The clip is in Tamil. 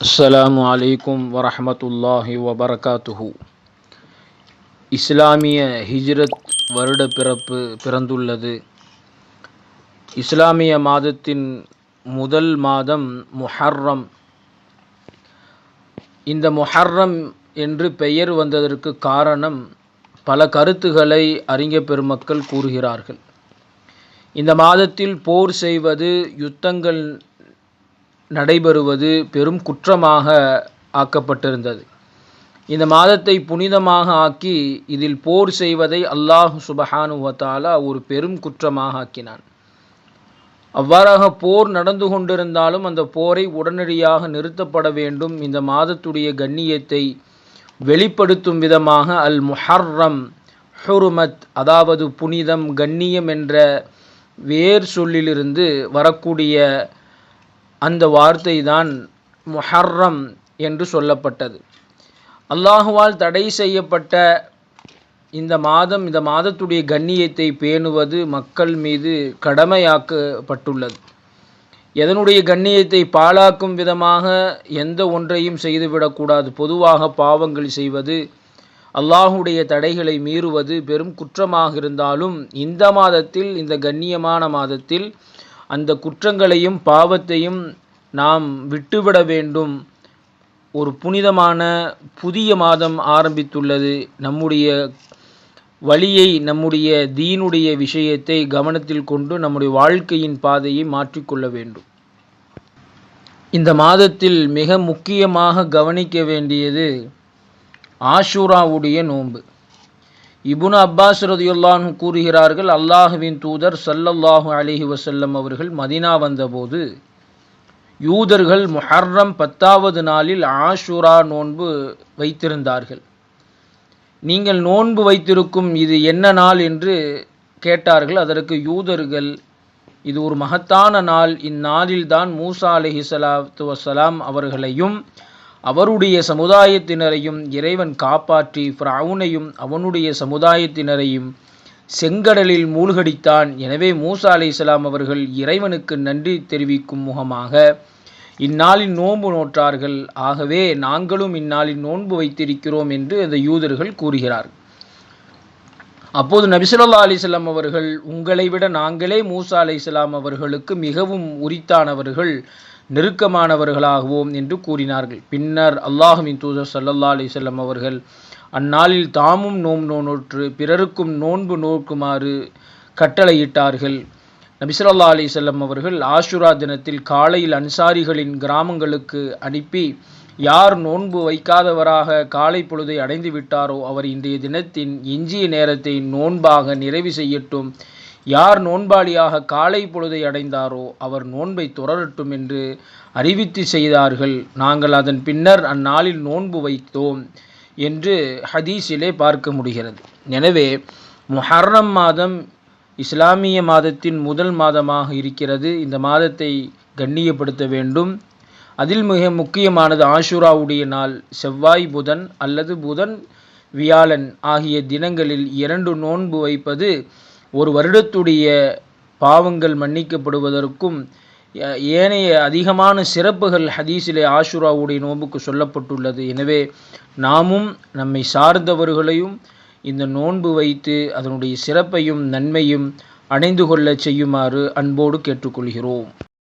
அஸ்ஸலாமு அலைக்கும் வரஹமத்துல்லாஹி வபரகாத்துஹு. இஸ்லாமிய ஹிஜ்ரத் வருட பிறப்பு பிறந்துள்ளது. இஸ்லாமிய மாதத்தின் முதல் மாதம் முஹர்ரம். இந்த முஹர்ரம் என்று பெயர் வந்ததற்கு காரணம் பல கருத்துகளை அறிஞ பெருமக்கள் கூறுகிறார்கள். இந்த மாதத்தில் போர் செய்வது யுத்தங்கள் நடைபெறுவது பெரும் குற்றமாக ஆக்கப்பட்டிருந்தது. இந்த மாதத்தை புனிதமாக ஆக்கி இதில் போர் செய்வதை அல்லாஹ் சுபஹானுவத்தாலா ஒரு பெரும் குற்றமாக ஆக்கினான். அவ்வாறாக போர் நடந்து கொண்டிருந்தாலும் அந்த போரை உடனடியாக நிறுத்தப்பட வேண்டும். இந்த மாதத்துடைய கண்ணியத்தை வெளிப்படுத்தும் விதமாக அல் முஹர்ரம் ஹுருமத் அதாவது புனிதம் கண்ணியம் என்ற வேர் சொல்லிலிருந்து வரக்கூடிய அந்த வார்த்தை தான் முஹர்ரம் என்று சொல்லப்பட்டது. அல்லாஹுவால் தடை செய்யப்பட்ட இந்த மாதம் இந்த மாதத்துடைய கண்ணியத்தை பேணுவது மக்கள் மீது கடமையாக்கப்பட்டுள்ளது. எதனுடைய கண்ணியத்தை பாழாக்கும் விதமாக எந்த ஒன்றையும் செய்துவிடக்கூடாது பொதுவாக பாவங்கள் செய்வது அல்லாஹுடைய தடைகளை மீறுவது பெரும் குற்றமாக இருந்தாலும் இந்த மாதத்தில் இந்த கண்ணியமான மாதத்தில் அந்த குற்றங்களையும் பாவத்தையும் நாம் விட்டுவிட வேண்டும். ஒரு புனிதமான புதிய மாதம் ஆரம்பித்துள்ளது. நம்முடைய வழியை நம்முடைய தீனுடைய விஷயத்தை கவனத்தில் கொண்டு நம்முடைய வாழ்க்கையின் பாதையை மாற்றிக்கொள்ள வேண்டும். இந்த மாதத்தில் மிக முக்கியமாக கவனிக்க வேண்டியது ஆஷூராவுடைய நோன்பு. இபுன் அப்பாஸ் ரதியுல்லான் கூறுகிறார்கள் அல்லாஹுவின் தூதர் சல்லல்லாஹு அலிஹி வசல்லம் அவர்கள் மதினா வந்தபோது யூதர்கள் முஹர்ரம் பத்தாவது நாளில் ஆஷுரா நோன்பு வைத்திருந்தார்கள். நீங்கள் நோன்பு வைத்திருக்கும் இது என்ன நாள் என்று கேட்டார்கள். அதற்கு யூதர்கள் இது ஒரு மகத்தான நாள். இந்நாளில்தான் மூசா அலிஹிசலாத்து வசலாம் அவர்களையும் அவருடைய சமுதாயத்தினரையும் இறைவன் காப்பாற்றி ஃப்ரவுனையும் அவனுடைய சமுதாயத்தினரையும் செங்கடலில் மூழ்கடித்தான். எனவே மூசா அலி இஸ்லாம் அவர்கள் இறைவனுக்கு நன்றி தெரிவிக்கும் முகமாக இந்நாளில் நோன்பு நோற்றார்கள். ஆகவே நாங்களும் இந்நாளில் நோன்பு வைத்திருக்கிறோம் என்று அந்த யூதர்கள் கூறுகிறார். அப்போது நபிசுல்லா அலிஸ்லாம் அவர்கள் உங்களை விட நாங்களே மூசா அலி இஸ்லாம் அவர்களுக்கு மிகவும் உரித்தானவர்கள். நெருக்கமானவர்களாகுவோம் என்று கூறினார்கள். பின்னர் அல்லாஹுவின் தூதர் சல்லல்லா அலிசல்லம் அவர்கள் அந்நாளில் தாமும் நோம் நோற்று பிறருக்கும் நோன்பு நோக்குமாறு கட்டளையிட்டார்கள். நபிசல்லா அலி செல்லம் அவர்கள் ஆஷுரா தினத்தில் காலையில் அன்சாரிகளின் கிராமங்களுக்கு அனுப்பி யார் நோன்பு வைக்காதவராக காலை பொழுதை அடைந்து விட்டாரோ அவர் இன்றைய தினத்தின் எஞ்சிய நேரத்தை நோன்பாக நிறைவு செய்யட்டும். யார் நோன்பாளியாக காலை பொழுதை அடைந்தாரோ அவர் நோன்பை தொடரட்டும் என்று அறிவித்து செய்தார்கள். நாங்கள் அதன் பின்னர் அந்நாளில் நோன்பு வைத்தோம் என்று ஹதீஸிலே பார்க்க முடிகிறது. எனவே முஹர்ரம் மாதம் இஸ்லாமிய மாதத்தின் முதல் மாதமாக இருக்கிறது. இந்த மாதத்தை கண்ணியப்படுத்த வேண்டும். அதில் மிக முக்கியமானது ஆஷுராவுடைய நாள். செவ்வாய் புதன் அல்லது புதன் வியாழன் ஆகிய தினங்களில் இரண்டு நோன்பு வைப்பது ஒரு வருடத்துடைய பாவங்கள் மன்னிக்கப்படுவதற்கும் ஏனைய அதிகமான சிறப்புகள் ஹதீஸிலே ஆஷுராவுடைய நோன்புக்கு சொல்லப்பட்டுள்ளது. எனவே நாமும் நம்மை சார்ந்தவர்களையும் இந்த நோன்பு வைத்து அதனுடைய சிறப்பையும் நன்மையும் அடைந்து கொள்ள செய்யுமாறு அன்போடு கேட்டுக்கொள்கிறோம்.